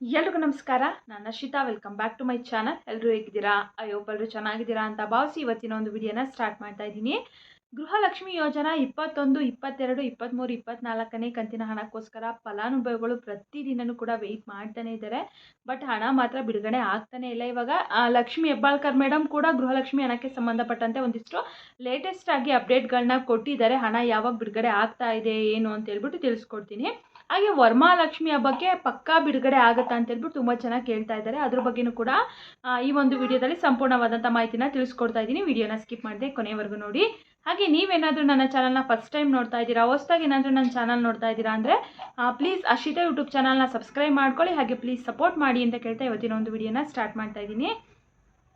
ಎಲ್ರಿಗೂ ನಮಸ್ಕಾರ. ನಾನು Arshitha welcome back to my channel ಎಲ್ಲರೂ ಹೇಗಿದ್ದೀರಾ? ಅಯ್ಯೋ ಎಲ್ಲರೂ ಚೆನ್ನಾಗಿದ್ದೀರಾ ಅಂತ ಭಾವಿಸಿ ಇವತ್ತಿನ ಒಂದು ವಿಡಿಯೋನ ಸ್ಟಾರ್ಟ್ ಮಾಡ್ತಾ ಇದ್ದೀನಿ. ಗೃಹಲಕ್ಷ್ಮಿ ಯೋಜನಾ ಇಪ್ಪತ್ತೊಂದು, ಇಪ್ಪತ್ತೆರಡು ಇಪ್ಪತ್ತ್ಮೂರು ಇಪ್ಪತ್ನಾಲ್ಕನೇ ಕಂತಿನ ಹಣಕ್ಕೋಸ್ಕರ ಫಲಾನುಭವಿಗಳು ಪ್ರತಿದಿನನೂ ಕೂಡ ವೆಯ್ಟ್ ಮಾಡ್ತಾನೆ ಇದ್ದಾರೆ. ಬಟ್ ಹಣ ಮಾತ್ರ ಬಿಡುಗಡೆ ಆಗ್ತಾನೆ ಇಲ್ಲ ಇವಾಗ. ಲಕ್ಷ್ಮಿ ಹೆಬ್ಬಾಳ್ಕರ್ ಮೇಡಮ್ ಕೂಡ ಗೃಹಲಕ್ಷ್ಮಿ ಹಣಕ್ಕೆ ಸಂಬಂಧಪಟ್ಟಂತೆ ಒಂದಿಷ್ಟು ಲೇಟೆಸ್ಟ್ ಆಗಿ ಅಪ್ಡೇಟ್ಗಳನ್ನ ಕೊಟ್ಟಿದ್ದಾರೆ. ಹಣ ಯಾವಾಗ ಬಿಡುಗಡೆ ಆಗ್ತಾ ಇದೆ, ಏನು ಅಂತ ಹೇಳ್ಬಿಟ್ಟು ತಿಳಿಸ್ಕೊಡ್ತೀನಿ. ಹಾಗೆ ವರಮಹಾಲಕ್ಷ್ಮಿ ಹಬ್ಬಕ್ಕೆ ಪಕ್ಕಾ ಬಿಡುಗಡೆ ಆಗುತ್ತಾ ಅಂತ ಹೇಳ್ಬಿಟ್ಟು ತುಂಬ ಚೆನ್ನಾಗಿ ಕೇಳ್ತಾ ಇದ್ದಾರೆ. ಅದ್ರ ಬಗ್ಗೆನೂ ಕೂಡ ಈ ಒಂದು ವಿಡಿಯೋದಲ್ಲಿ ಸಂಪೂರ್ಣವಾದಂಥ ಮಾಹಿತಿನ ತಿಳಿಸ್ಕೊಡ್ತಾ ಇದ್ದೀನಿ. ವಿಡಿಯೋನ ಸ್ಕಿಪ್ ಮಾಡಿದೆ ಕೊನೆವರೆಗೂ ನೋಡಿ. ಹಾಗೆ ನೀವೇನಾದರೂ ನನ್ನ ಚಾನಲ್ನ ಫಸ್ಟ್ ಟೈಮ್ ನೋಡ್ತಾ ಇದ್ದೀರಾ, ಹೊಸ್ದಾಗಿ ಏನಾದರೂ ನನ್ನ ಚಾನಲ್ ನೋಡ್ತಾ ಇದ್ದೀರಾ ಅಂದರೆ ಪ್ಲೀಸ್ ಅಶಿತಾ ಯೂಟ್ಯೂಬ್ ಚಾನಲ್ನ ಸಬ್ಸ್ಕ್ರೈಬ್ ಮಾಡ್ಕೊಳ್ಳಿ. ಹಾಗೆ ಪ್ಲೀಸ್ ಸಪೋರ್ಟ್ ಮಾಡಿ ಅಂತ ಕೇಳ್ತಾ ಇವತ್ತಿನ ಒಂದು ವಿಡಿಯೋನ ಸ್ಟಾರ್ಟ್ ಮಾಡ್ತಾ ಇದ್ದೀನಿ.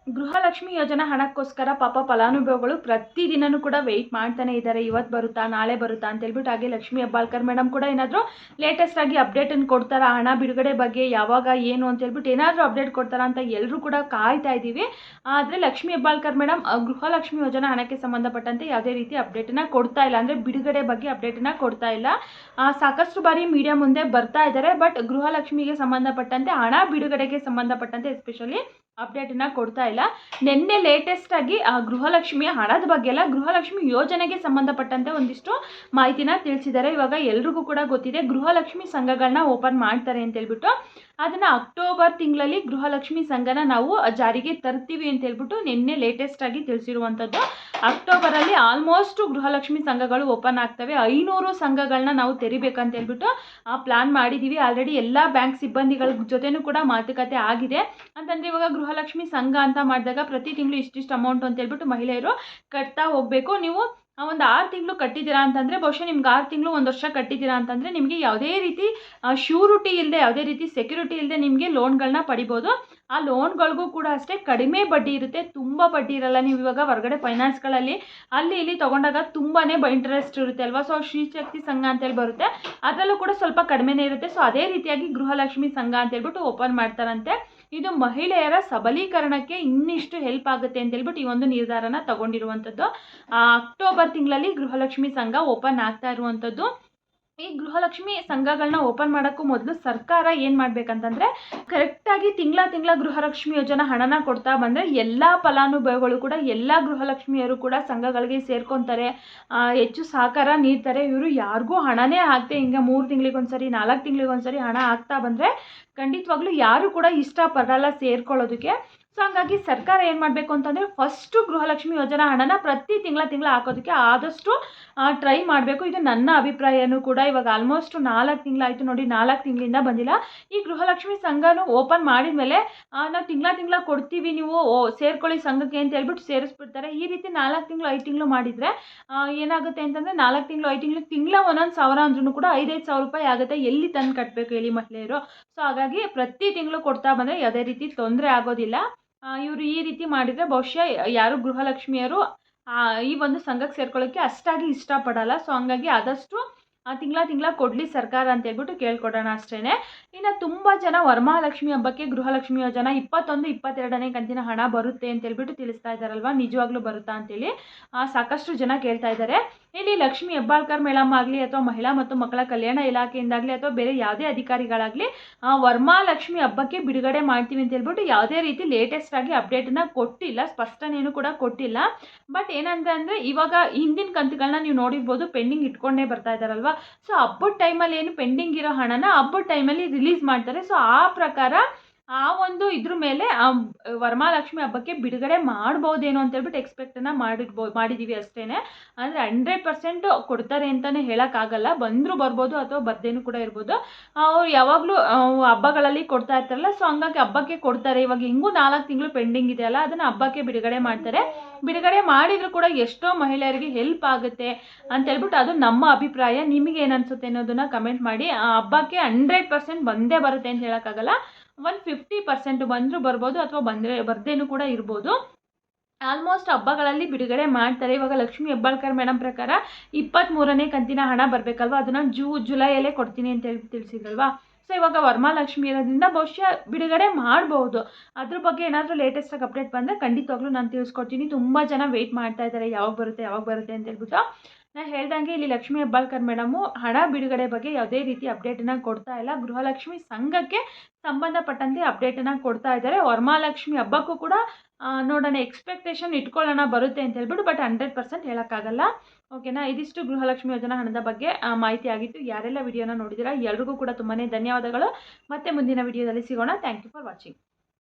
ಗೃಹಲಕ್ಷ್ಮಿ ಯೋಜನಾ ಹಣಕ್ಕೋಸ್ಕರ ಪಾಪ ಫಲಾನುಭವಿಗಳು ಪ್ರತಿದಿನನೂ ಕೂಡ ವೆಯ್ಟ್ ಮಾಡ್ತಾನೆ ಇದ್ದಾರೆ. ಇವತ್ತು ಬರುತ್ತಾ, ನಾಳೆ ಬರುತ್ತಾ ಅಂತ ಹೇಳ್ಬಿಟ್ಟು ಹಾಗೆ ಲಕ್ಷ್ಮಿ ಹೆಬ್ಬಾಳ್ಕರ್ ಮೇಡಮ್ ಕೂಡ ಏನಾದರೂ ಲೇಟೆಸ್ಟ್ ಆಗಿ ಅಪ್ಡೇಟನ್ನು ಕೊಡ್ತಾರಾ? ಹಣ ಬಿಡುಗಡೆ ಬಗ್ಗೆ ಯಾವಾಗ, ಏನು ಅಂತ ಹೇಳ್ಬಿಟ್ಟು ಏನಾದರೂ ಅಪ್ಡೇಟ್ ಕೊಡ್ತಾರಾ ಅಂತ ಎಲ್ಲರೂ ಕೂಡ ಕಾಯ್ತಾ ಇದ್ದೀವಿ. ಆದರೆ ಲಕ್ಷ್ಮಿ ಹೆಬ್ಬಾಳ್ಕರ್ ಮೇಡಮ್ ಗೃಹಲಕ್ಷ್ಮಿ ಯೋಜನಾ ಹಣಕ್ಕೆ ಸಂಬಂಧಪಟ್ಟಂತೆ ಯಾವುದೇ ರೀತಿ ಅಪ್ಡೇಟನ್ನು ಕೊಡ್ತಾ ಇಲ್ಲ. ಅಂದರೆ ಬಿಡುಗಡೆ ಬಗ್ಗೆ ಅಪ್ಡೇಟನ್ನು ಕೊಡ್ತಾ ಇಲ್ಲ. ಸಾಕಷ್ಟು ಬಾರಿ ಮೀಡಿಯಾ ಮುಂದೆ ಬರ್ತಾ ಇದ್ದಾರೆ. ಬಟ್ ಗೃಹಲಕ್ಷ್ಮಿಗೆ ಸಂಬಂಧಪಟ್ಟಂತೆ, ಹಣ ಬಿಡುಗಡೆಗೆ ಸಂಬಂಧಪಟ್ಟಂತೆ ಎಸ್ಪೆಷಲಿ ಅಪ್ಡೇಟನ್ನು ಕೊಡ್ತಾ ಇಲ್ಲ. ನಿನ್ನೆ ಲೇಟೆಸ್ಟ್ ಆಗಿ, ಆ, ಗೃಹಲಕ್ಷ್ಮಿಯ ಹಣದ ಬಗ್ಗೆ ಎಲ್ಲ ಗೃಹಲಕ್ಷ್ಮಿ ಯೋಜನೆಗೆ ಸಂಬಂಧಪಟ್ಟಂತೆ ಒಂದಿಷ್ಟು ಮಾಹಿತಿನ ತಿಳಿಸಿದ್ದಾರೆ. ಇವಾಗ ಎಲ್ರಿಗೂ ಕೂಡ ಗೊತ್ತಿದೆ, ಗೃಹಲಕ್ಷ್ಮಿ ಸಂಘಗಳನ್ನ ಓಪನ್ ಮಾಡ್ತಾರೆ ಅಂತ ಹೇಳ್ಬಿಟ್ಟು. ಅದನ್ನು ಅಕ್ಟೋಬರ್ ತಿಂಗಳಲ್ಲಿ ಗೃಹಲಕ್ಷ್ಮಿ ಸಂಘನ ನಾವು ಜಾರಿಗೆ ತರ್ತೀವಿ ಅಂತ ಹೇಳ್ಬಿಟ್ಟು ನಿನ್ನೆ ಲೇಟೆಸ್ಟ್ ಆಗಿ ತಿಳಿಸಿರುವಂಥದ್ದು. ಅಕ್ಟೋಬರಲ್ಲಿ ಆಲ್ಮೋಸ್ಟ್ ಗೃಹಲಕ್ಷ್ಮಿ ಸಂಘಗಳು ಓಪನ್ ಆಗ್ತವೆ. ಐನೂರು ಸಂಘಗಳನ್ನ ನಾವು ತೆರಿಬೇಕಂತ ಹೇಳ್ಬಿಟ್ಟು ಪ್ಲಾನ್ ಮಾಡಿದ್ದೀವಿ ಆಲ್ರೆಡಿ ಎಲ್ಲ ಬ್ಯಾಂಕ್ ಸಿಬ್ಬಂದಿಗಳ ಜೊತೆನೂ ಕೂಡ ಮಾತುಕತೆ ಆಗಿದೆ. ಅಂತಂದರೆ ಇವಾಗ ಗೃಹಲಕ್ಷ್ಮಿ ಸಂಘ ಅಂತ ಮಾಡಿದಾಗ ಪ್ರತಿ ತಿಂಗಳು ಇಷ್ಟಿಷ್ಟು ಅಮೌಂಟ್ ಅಂತ ಹೇಳ್ಬಿಟ್ಟು ಮಹಿಳೆಯರು ಕಟ್ತಾ ಹೋಗಬೇಕು. ನೀವು ಒಂದು ಆರು ತಿಂಗಳು ಕಟ್ಟಿದ್ದೀರಾ ಅಂತಂದರೆ ಬಹುಶಃ ನಿಮ್ಗೆ ಆರು ತಿಂಗಳು ಒಂದು ವರ್ಷ ಕಟ್ಟಿದ್ದೀರಾ ಅಂತಂದರೆ ನಿಮಗೆ ಯಾವುದೇ ರೀತಿ ಶ್ಯೂರಿಟಿ ಇಲ್ಲದೆ ಯಾವುದೇ ರೀತಿ ಸೆಕ್ಯೂರಿಟಿ ಇಲ್ಲದೆ ನಿಮಗೆ ಲೋನ್ಗಳನ್ನ ಪಡಿಬೋದು. ಆ ಲೋನ್ಗಳಿಗೂ ಕೂಡ ಅಷ್ಟೇ ಕಡಿಮೆ ಬಡ್ಡಿ ಇರುತ್ತೆ. ತುಂಬ ಬಡ್ಡಿ ಇರಲ್ಲ ನೀವು ಇವಾಗ ಹೊರಗಡೆ ಫೈನಾನ್ಸ್ಗಳಲ್ಲಿ ಅಲ್ಲಿ ಇಲ್ಲಿ ತೊಗೊಂಡಾಗ ತುಂಬಾ ಬೈ ಇಂಟ್ರೆಸ್ಟ್ ಇರುತ್ತೆ ಅಲ್ವಾ? ಸೊ ಶ್ರೀಶಕ್ತಿ ಸಂಘ ಅಂತೇಳಿ ಬರುತ್ತೆ. ಅದರಲ್ಲೂ ಕೂಡ ಸ್ವಲ್ಪ ಕಡಿಮೆನೇ ಇರುತ್ತೆ. ಸೊ ಅದೇ ರೀತಿಯಾಗಿ ಗೃಹಲಕ್ಷ್ಮಿ ಸಂಘ ಅಂತ ಹೇಳ್ಬಿಟ್ಟು ಓಪನ್ ಮಾಡ್ತಾರಂತೆ. ಇದು ಮಹಿಳೆಯರ ಸಬಲೀಕರಣಕ್ಕೆ ಇನ್ನಿಷ್ಟು ಹೆಲ್ಪ್ ಆಗುತ್ತೆ ಅಂತ ಹೇಳ್ಬಿಟ್ಟು ಈ ಒಂದು ನಿರ್ಧಾರನ ತಗೊಂಡಿರುವಂಥದ್ದು. ಅಕ್ಟೋಬರ್ ತಿಂಗಳಲ್ಲಿ ಗೃಹಲಕ್ಷ್ಮಿ ಸಂಘ ಓಪನ್ ಆಗ್ತಾ ಇರುವಂಥದ್ದು. ಈ ಗೃಹಲಕ್ಷ್ಮಿ ಸಂಘಗಳನ್ನ ಓಪನ್ ಮಾಡೋಕ್ಕೂ ಮೊದಲು ಸರ್ಕಾರ ಏನು ಮಾಡಬೇಕಂತಂದರೆ ಕರೆಕ್ಟಾಗಿ ತಿಂಗಳ ತಿಂಗಳ ಗೃಹಲಕ್ಷ್ಮಿ ಯೋಜನಾ ಹಣನ ಕೊಡ್ತಾ ಬಂದರೆ ಎಲ್ಲ ಫಲಾನುಭವಿಗಳು ಕೂಡ, ಎಲ್ಲ ಗೃಹಲಕ್ಷ್ಮಿಯರು ಕೂಡ ಸಂಘಗಳಿಗೆ ಸೇರ್ಕೊತಾರೆ. ಹೆಚ್ಚು ಸಹಕಾರ ನೀಡ್ತಾರೆ. ಇವರು ಯಾರಿಗೂ ಹಣನೇ ಹಾಕ್ತೆ ಹಿಂಗೆ ಮೂರು ತಿಂಗಳಿಗೊಂದ್ಸರಿ, ನಾಲ್ಕು ತಿಂಗಳಿಗೊಂದ್ಸರಿ ಹಣ ಆಗ್ತಾ ಬಂದರೆ ಖಂಡಿತವಾಗ್ಲೂ ಯಾರು ಕೂಡ ಇಷ್ಟಪಡಲ್ಲ ಸೇರ್ಕೊಳ್ಳೋದಕ್ಕೆ. ಸೊ ಹಂಗಾಗಿ ಸರ್ಕಾರ ಏನು ಮಾಡಬೇಕು ಅಂತಂದರೆ ಫಸ್ಟು ಗೃಹಲಕ್ಷ್ಮಿ ಯೋಜನಾ ಹಣನ ಪ್ರತಿ ತಿಂಗಳ ತಿಂಗಳ ಹಾಕೋದಕ್ಕೆ ಆದಷ್ಟು ಟ್ರೈ ಮಾಡಬೇಕು. ಇದು ನನ್ನ ಅಭಿಪ್ರಾಯನೂ ಕೂಡ ಇವಾಗ ಆಲ್ಮೋಸ್ಟ್ ನಾಲ್ಕು ತಿಂಗಳಾಯಿತು ನೋಡಿ, ನಾಲ್ಕು ತಿಂಗಳಿಂದ ಬಂದಿಲ್ಲ. ಈ ಗೃಹಲಕ್ಷ್ಮಿ ಸಂಘನೂ ಓಪನ್ ಮಾಡಿದ ಮೇಲೆ ನಾವು ತಿಂಗಳ ತಿಂಗಳ ಕೊಡ್ತೀವಿ ನೀವು ಸೇರ್ಕೊಳ್ಳಿ ಸಂಘಕ್ಕೆ ಅಂತ ಹೇಳ್ಬಿಟ್ಟು ಸೇರಿಸ್ಬಿಡ್ತಾರೆ. ಈ ರೀತಿ ನಾಲ್ಕು ತಿಂಗಳು, ಐದು ತಿಂಗಳು ಮಾಡಿದರೆ ಏನಾಗುತ್ತೆ ಅಂತಂದರೆ ನಾಲ್ಕು ತಿಂಗಳು, ಐದು ತಿಂಗಳು, ತಿಂಗಳ ಒಂದೊಂದು ಸಾವಿರ ಅಂದ್ರೂ ಕೂಡ ಐದೈದು ಸಾವಿರ ರೂಪಾಯಿ ಆಗುತ್ತೆ ಎಲ್ಲಿ ತಂದು ಕಟ್ಟಬೇಕು ಹೇಳಿ ಮಹಿಳೆಯರು. ಸೊ ಹಾಗಾಗಿ ಪ್ರತಿ ತಿಂಗಳು ಕೊಡ್ತಾ ಬಂದರೆ ಯಾವುದೇ ರೀತಿ ತೊಂದರೆ ಆಗೋದಿಲ್ಲ. ಇವರು ಈ ರೀತಿ ಮಾಡಿದರೆ ಬಹುಶಃ ಯಾರು ಗೃಹಲಕ್ಷ್ಮಿಯರು ಈ ಒಂದು ಸಂಘಕ್ಕೆ ಸೇರ್ಕೊಳ್ಳೋಕ್ಕೆ ಅಷ್ಟಾಗಿ ಇಷ್ಟಪಡಲ್ಲ. ಸೊ ಹಂಗಾಗಿ ಆದಷ್ಟು ತಿಂಗಳ ತಿಂಗಳ ಕೊಡಲಿ ಸರ್ಕಾರ ಅಂತ ಹೇಳ್ಬಿಟ್ಟು ಕೇಳ್ಕೊಡೋಣ ಅಷ್ಟೇ ಇನ್ನು ತುಂಬ ಜನ ವರಮಹಾಲಕ್ಷ್ಮಿ ಹಬ್ಬಕ್ಕೆ ಗೃಹಲಕ್ಷ್ಮಿ ಯೋಜನಾ ಇಪ್ಪತ್ತೊಂದು, ಇಪ್ಪತ್ತೆರಡನೇ ಕಂತಿನ ಹಣ ಬರುತ್ತೆ ಅಂತ ಹೇಳ್ಬಿಟ್ಟು ತಿಳಿಸ್ತಾ ಇದ್ದಾರಲ್ವ? ನಿಜವಾಗ್ಲೂ ಬರುತ್ತಾ ಅಂತೇಳಿ ಸಾಕಷ್ಟು ಜನ ಕೇಳ್ತಾ ಇದ್ದಾರೆ. ಇಲ್ಲಿ ಲಕ್ಷ್ಮಿ ಹೆಬ್ಬಾಳ್ಕರ್ ಮೇಳಮ್ ಆಗಲಿ ಅಥವಾ ಮಹಿಳಾ ಮತ್ತು ಮಕ್ಕಳ ಕಲ್ಯಾಣ ಇಲಾಖೆಯಿಂದಾಗಲಿ ಅಥವಾ ಬೇರೆ ಯಾವುದೇ ಅಧಿಕಾರಿಗಳಾಗಲಿ ವರಮಹಾಲಕ್ಷ್ಮಿ ಹಬ್ಬಕ್ಕೆ ಬಿಡುಗಡೆ ಮಾಡ್ತೀವಿ ಅಂತ ಹೇಳ್ಬಿಟ್ಟು ಯಾವುದೇ ರೀತಿ ಲೇಟೆಸ್ಟ್ ಆಗಿ ಅಪ್ಡೇಟನ್ನ ಕೊಟ್ಟಿಲ್ಲ, ಸ್ಪಷ್ಟನೇನು ಕೂಡ ಕೊಟ್ಟಿಲ್ಲ. ಬಟ್ ಏನಂತ ಅಂದರೆ ಇವಾಗ ಹಿಂದಿನ ಕಂತುಗಳನ್ನ ನೀವು ನೋಡಿರ್ಬೋದು ಪೆಂಡಿಂಗ್ ಇಟ್ಕೊಂಡೇ ಬರ್ತಾ ಇದ್ದಾರಲ್ವ? ಸೊ ಹಬ್ಬದ ಟೈಮಲ್ಲಿ ಏನು ಪೆಂಡಿಂಗ್ ಇರೋ ಹಣನ ಹಬ್ಬದ ಟೈಮಲ್ಲಿ ರಿಲೀಸ್ ಮಾಡ್ತಾರೆ. ಸೊ ಆ ಪ್ರಕಾರ ಆ ಒಂದು ಇದ್ರ ಮೇಲೆ, ಆ, ವರಮಹಾಲಕ್ಷ್ಮಿ ಹಬ್ಬಕ್ಕೆ ಬಿಡುಗಡೆ ಮಾಡ್ಬೋದೇನೋ ಅಂತ ಹೇಳ್ಬಿಟ್ಟು ಎಕ್ಸ್ಪೆಕ್ಟನ್ನು ಮಾಡಿಡ್ಬೋ ಮಾಡಿದ್ದೀವಿ ಅಷ್ಟೇ ಅಂದರೆ ಹಂಡ್ರೆಡ್ ಪರ್ಸೆಂಟ್ ಕೊಡ್ತಾರೆ ಅಂತಲೇ ಹೇಳೋಕ್ಕಾಗಲ್ಲ. ಬಂದರೂ ಬರ್ಬೋದು ಅಥವಾ ಬರ್ದೇನೂ ಕೂಡ ಇರ್ಬೋದು. ಅವ್ರು ಯಾವಾಗಲೂ ಹಬ್ಬಗಳಲ್ಲಿ ಕೊಡ್ತಾ ಇರ್ತಾರಲ್ಲ ಸೊ ಹಂಗಾಗಿ ಹಬ್ಬಕ್ಕೆ ಕೊಡ್ತಾರೆ. ಇವಾಗ ಹಿಂಗೂ ನಾಲ್ಕು ತಿಂಗಳು ಪೆಂಡಿಂಗ್ ಇದೆ ಅಲ್ಲ, ಅದನ್ನು ಹಬ್ಬಕ್ಕೆ ಬಿಡುಗಡೆ ಮಾಡ್ತಾರೆ. ಬಿಡುಗಡೆ ಮಾಡಿದರೂ ಕೂಡ ಎಷ್ಟೋ ಮಹಿಳೆಯರಿಗೆ ಹೆಲ್ಪ್ ಆಗುತ್ತೆ ಅಂತ ಹೇಳ್ಬಿಟ್ಟು ಅದು ನಮ್ಮ ಅಭಿಪ್ರಾಯ. ನಿಮಗೆ ಅನ್ಸುತ್ತೆ ಅನ್ನೋದನ್ನ ಕಮೆಂಟ್ ಮಾಡಿ. ಆ ಹಬ್ಬಕ್ಕೆ ಹಂಡ್ರೆಡ್ ಪರ್ಸೆಂಟ್ ಬಂದೇ ಬರುತ್ತೆ ಅಂತ ಹೇಳೋಕ್ಕಾಗಲ್ಲ. ಒಂದು ಫಿಫ್ಟಿ ಪರ್ಸೆಂಟ್ ಬಂದರೂ ಬರ್ಬೋದು ಅಥವಾ ಬಂದರೆ, ಬರ್ದೇನೂ ಕೂಡ ಇರ್ಬೋದು. ಆಲ್ಮೋಸ್ಟ್ ಹಬ್ಬಗಳಲ್ಲಿ ಬಿಡುಗಡೆ ಮಾಡ್ತಾರೆ. ಇವಾಗ ಲಕ್ಷ್ಮಿ ಹೆಬ್ಬಾಳ್ಕರ್ ಮೇಡಮ್ ಪ್ರಕಾರ ಇಪ್ಪತ್ತ್ಮೂರನೇ ಕಂತಿನ ಹಣ ಬರಬೇಕಲ್ವ? ಅದನ್ನು ಜೂ, ಜುಲೈಯಲ್ಲೇ ಕೊಡ್ತೀನಿ ಅಂತ ಹೇಳಿ, ತಿಳಿಸಿದ್ರಲ್ವಾ? ಸೊ ಇವಾಗ ವರಮಹಾಲಕ್ಷ್ಮಿ ಇರೋದ್ರಿಂದ ಬಹುಶಃ ಬಿಡುಗಡೆ ಮಾಡ್ಬೋದು. ಅದ್ರ ಬಗ್ಗೆ ಏನಾದರೂ ಲೇಟೆಸ್ಟಾಗಿ ಅಪ್ಡೇಟ್ ಬಂದರೆ ಖಂಡಿತವಾಗ್ಲೂ ನಾನು ತಿಳಿಸ್ಕೊಡ್ತೀನಿ. ತುಂಬ ಜನ ವೆಯ್ಟ್ ಮಾಡ್ತಾ ಇದ್ದಾರೆ. ಯಾವಾಗ ಬರುತ್ತೆ ಯಾವಾಗ ಬರುತ್ತೆ ಅಂತ ಹೇಳ್ಬಿಟ್ಟು. ನಾ ಹೇಳ್ದಂಗೆ ಇಲ್ಲಿ ಲಕ್ಷ್ಮೀ ಹೆಬ್ಬಾಳ್ಕರ್ ಮೇಡಮು ಹಣ ಬಿಡುಗಡೆ ಬಗ್ಗೆ ಯಾವುದೇ ರೀತಿ ಅಪ್ಡೇಟನ್ನ ಕೊಡ್ತಾ ಇಲ್ಲ. ಗೃಹಲಕ್ಷ್ಮಿ ಸಂಘಕ್ಕೆ ಸಂಬಂಧಪಟ್ಟಂತೆ ಅಪ್ಡೇಟನ್ನು ಕೊಡ್ತಾ ಇದ್ದಾರೆ. ವರಮಹಾಲಕ್ಷ್ಮಿ ಹಬ್ಬಕ್ಕೂ ಕೂಡ ನೋಡೋಣ ಎಕ್ಸ್ಪೆಕ್ಟೇಷನ್ ಇಟ್ಕೊಳ್ಳೋಣ ಬರುತ್ತೆ ಅಂತ ಹೇಳ್ಬಿಟ್ಟು ಬಟ್ ಹಂಡ್ರೆಡ್ ಪರ್ಸೆಂಟ್ ಹೇಳೋಕ್ಕಾಗಲ್ಲ. ಓಕೆನಾ ಇದಿಷ್ಟು ಗೃಹಲಕ್ಷ್ಮಿ ಯೋಜನಾ ಹಣದ ಬಗ್ಗೆ ಮಾಹಿತಿ ಆಗಿತ್ತು. ಯಾರೆಲ್ಲ ವಿಡಿಯೋನ ನೋಡಿದ್ದೀರಾ ಎಲ್ರಿಗೂ ಕೂಡ ತುಂಬಾ ಧನ್ಯವಾದಗಳು. ಮತ್ತೆ ಮುಂದಿನ ವಿಡಿಯೋದಲ್ಲಿ ಸಿಗೋಣ. Thank you for watching